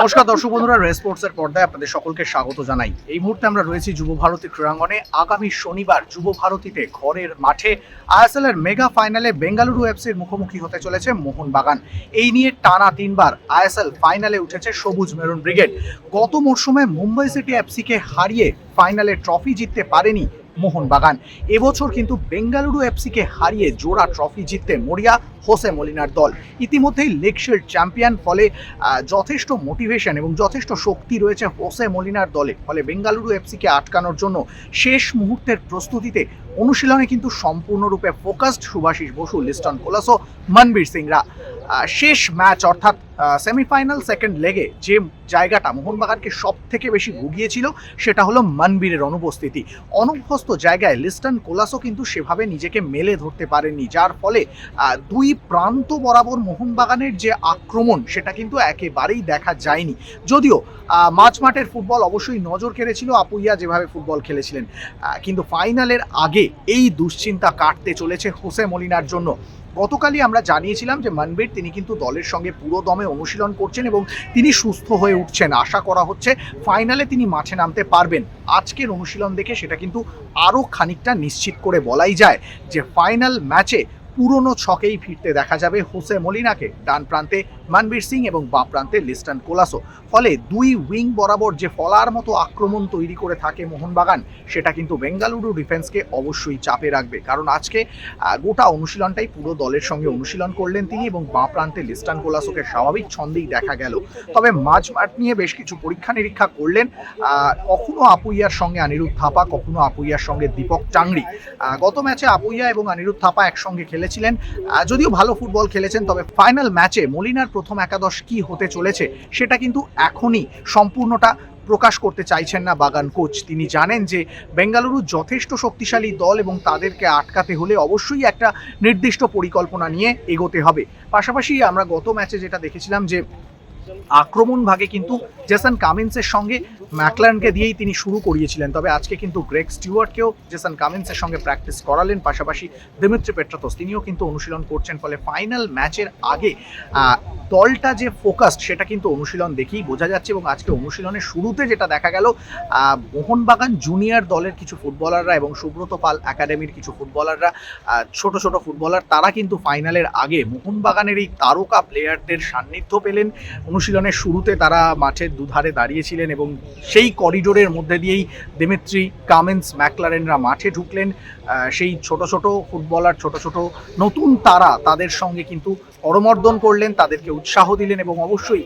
নমস্কার দর্শক বন্ধুরা রেসপোর্টসের পর্দায় আপনাদের সকলকে স্বাগত জানাই। এই মুহূর্তে আমরা রয়েছি যুব ভারতী ক্রীড়াঙ্গনে। আগামী শনিবার যুব ভারতীতে ঘরের মাঠে আইএসএল এর মেগা ফাইনালে বেঙ্গালুরু এফসির মুখোমুখি হতে চলেছে মোহনবাগান। এই নিয়ে টানা তিনবার আইএসএল ফাইনালে উঠেছে সবুজ মেরুন ব্রিগেড। গত মরশুমে মুম্বাই সিটি এফসিকে হারিয়ে ফাইনালে ট্রফি জিততে পারেনি মোহনবাগান। এবছর কিন্তু বেঙ্গালুরু এফসিকে হারিয়ে জোড়া ট্রফি জিততে মরিয়া হোসে মলিনার দল। ইতিমধ্যেই লেগ চ্যাম্পিয়ন ফলে যথেষ্ট মোটিভেশন এবং যথেষ্ট শক্তি রয়েছে হোসে মলিনার দলে। ফলে বেঙ্গালুরু এফসিকে আটকানোর জন্য শেষ মুহূর্তের প্রস্তুতিতে অনুশীলনে কিন্তু সম্পূর্ণরূপে ফোকাসড সুভাষিস বসু লিস্টন কোলাসো মনবীর সিংরা। শেষ ম্যাচ অর্থাৎ সেমিফাইনাল সেকেন্ড লেগে যে জায়গাটা মোহনবাগানকে সব থেকে বেশি ভুগিয়েছিল সেটা হলো মনবীরের অনুপস্থিতি। অনুপস্থ জায়গায় লিস্টন কোলাসও কিন্তু সেভাবে নিজেকে মেলে ধরতে পারেনি যার ফলে দুই প্রান্ত বরাবর মোহনবাগানের যে আক্রমণ সেটা কিন্তু একেবারেই দেখা যায়নি। যদিও আহ, মাঝ মাঠের ফুটবল অবশ্যই নজর কেড়েছিল আপুইয়া যেভাবে ফুটবল খেলেছিলেন। কিন্তু ফাইনালের আগে এই দুশ্চিন্তা কাটতে চলেছে হোসে মলিনার জন্য। গতকালই আমরা জানিয়েছিলাম যে মনবীর তিনি কিন্তু দলের সঙ্গে পুরো দমে অনুশীলন করছেন এবং তিনি সুস্থ হয়ে উঠছেন। আশা করা হচ্ছে ফাইনালে তিনি মাঠে নামতে পারবেন। আজকের অনুশীলন দেখে সেটা কিন্তু আরও খানিকটা নিশ্চিত করে বলাই যায় যে ফাইনাল ম্যাচে পুরনো ছকেই ফিরতে দেখা যাবে হোসে মলিনাকে। ডান প্রান্তে মানবীর সিং এবং বাঁ প্রান্তে লিস্টন কোলাসো। ফলে দুই উইং বরাবর যে ফলার মতো আক্রমণ তৈরি করে থাকে মোহনবাগান, সেটা কিন্তু বেঙ্গালুরু ডিফেন্সকে অবশ্যই চাপে রাখবে। কারণ আজকে গোটা অনুশীলনটাই পুরো দলের সঙ্গে অনুশীলন করলেন তিনি এবং বাঁ প্রান্তে লিস্টান কোলাসোকে স্বাভাবিক ছন্দেই দেখা গেল। তবে মাঝ মাঠ নিয়ে বেশ কিছু পরীক্ষা নিরীক্ষা করলেন কখনো আপুইয়ার সঙ্গে অনিরুদ্ধ থাপা, কখনো আপুইয়ার সঙ্গে দীপক চাংড়ি। গত ম্যাচে আপুইয়া এবং অনিরুদ্ধ থাপা একসঙ্গে খেলেছিলেন। যদিও ভালো ফুটবল খেলেছেন, তবে ফাইনাল ম্যাচে মলিনার প্রথম একাদশ কি হতে চলেছে সেটা কিন্তু এখনই সম্পূর্ণটা প্রকাশ করতে চাইছেন না বাগান কোচ। তিনি জানেন যে বেঙ্গালুরু যথেষ্ট শক্তিশালী দল এবং তাদেরকে আটকাতে হলে অবশ্যই একটা নির্দিষ্ট পরিকল্পনা নিয়ে এগোতে হবে। পাশাপাশি আমরা গত ম্যাচে যেটা দেখেছিলাম যে আক্রমণ ভাগে কিন্তু জেসন কামিন্সের সঙ্গে ম্যাকলানকে দিয়েই তিনি শুরু করিয়েছিলেন। তবে আজকে কিন্তু গ্রেগ স্টিওয়ার্টকেও জেসন কামিন্সের সঙ্গে প্র্যাকটিস করালেন। পাশাপাশি দিমিত্রি পেট্রাতোস, তিনিও কিন্তু অনুশীলন করছেন। ফলে ফাইনাল ম্যাচের আগে দলটা যে ফোকাসড, সেটা কিন্তু অনুশীলন দেখেই বোঝা যাচ্ছে এবং আজকে অনুশীলনের শুরুতে যেটা দেখা গেল মোহনবাগান জুনিয়র দলের কিছু ফুটবলাররা এবং সুব্রত পাল একাডেমির কিছু ফুটবলাররা ছোট ছোট ফুটবলার, তারা কিন্তু ফাইনালের আগে মোহনবাগানের এই তারকা প্লেয়ারদের সান্নিধ্য পেলেন। অনুশীলনের শুরুতে তারা মাঠের দুধারে দাঁড়িয়েছিলেন এবং সেই করিডোরের মধ্যে দিয়েই দেমিত্রি, কামেন্স, ম্যাকলারেনরা মাঠে ঢুকলেন। সেই ছোট ছোট ফুটবলার, ছোট ছোট নতুন তারা তাদের সঙ্গে কিন্তু করমর্দন করলেন, তাদেরকে উৎসাহ দিলেন এবং অবশ্যই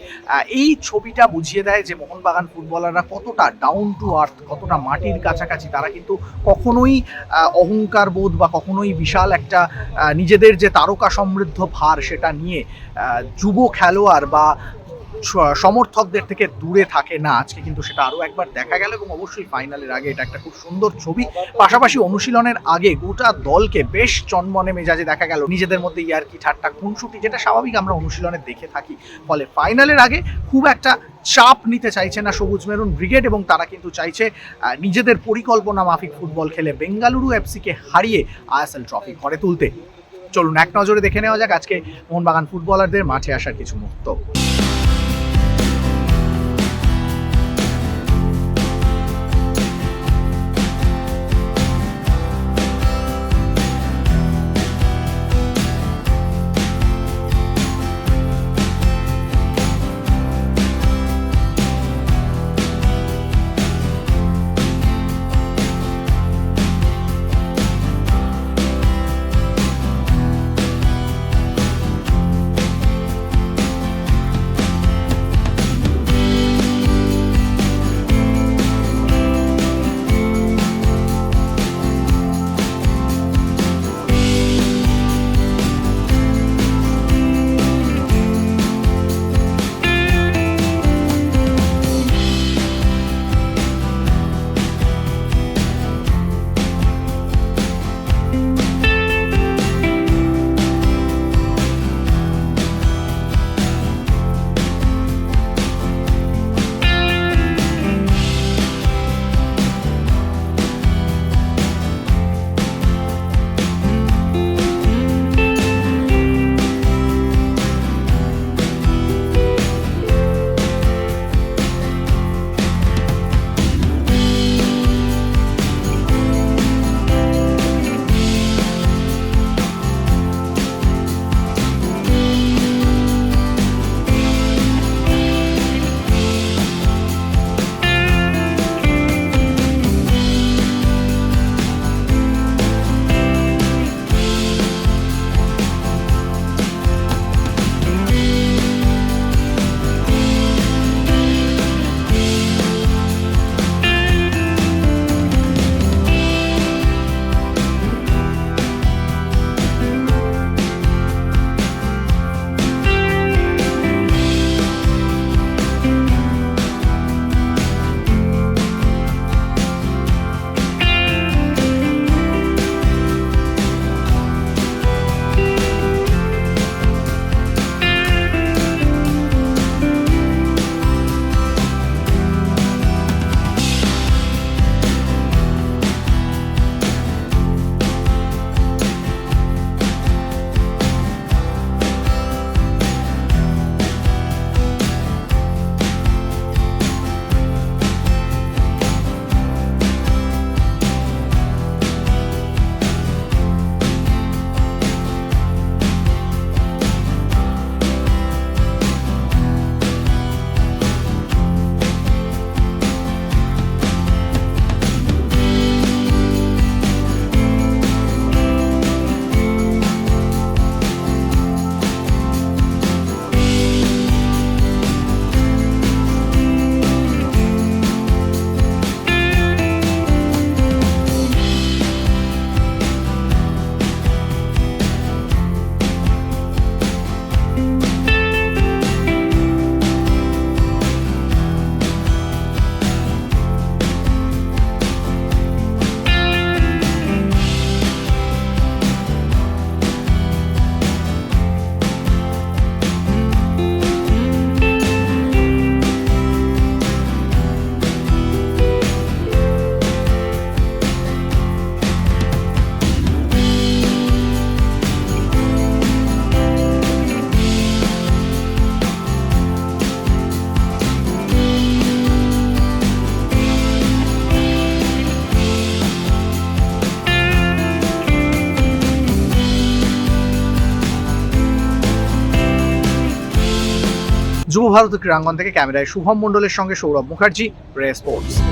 এই ছবিটা বুঝিয়ে দেয় যে মোহনবাগান ফুটবলাররা কতটা ডাউন টু আর্থ কতটা মাটির কাছাকাছি। তারা কিন্তু কখনোই অহংকার বোধ বা কখনোই বিশাল একটা নিজেদের যে তারকা সমৃদ্ধ ভার সেটা নিয়ে যুব খেলোয়াড় বা সমর্থকদের থেকে দূরে থাকে না। আজকে কিন্তু সেটা আরও একবার দেখা গেল এবং অবশ্যই ফাইনালের আগে এটা একটা খুব সুন্দর ছবি। পাশাপাশি অনুশীলনের আগে গোটা দলকে বেশ চনমনে মেজাজে দেখা গেল। নিজেদের মধ্যে ইয়ারকি ঠাট্টা খুনসুটি, যেটা স্বাভাবিক আমরা অনুশীলনে দেখে থাকি। ফলে ফাইনালের আগে খুব একটা চাপ নিতে চাইছে না সবুজ মেরুন ব্রিগেড এবং তারা কিন্তু চাইছে নিজেদের পরিকল্পনা মাফিক ফুটবল খেলে বেঙ্গালুরু এফসিকে হারিয়ে আইএসএল ট্রফি ঘরে তুলতে। চলুন এক নজরে দেখে নেওয়া যাক আজকে মোহনবাগান ফুটবলারদের মাঠে আসার কিছু মুহূর্ত। যুব ভারত ক্রীড়াঙ্গন থেকে ক্যামেরায় শুভম মন্ডলের সঙ্গে সৌরভ মুখার্জি রে স্পোর্টস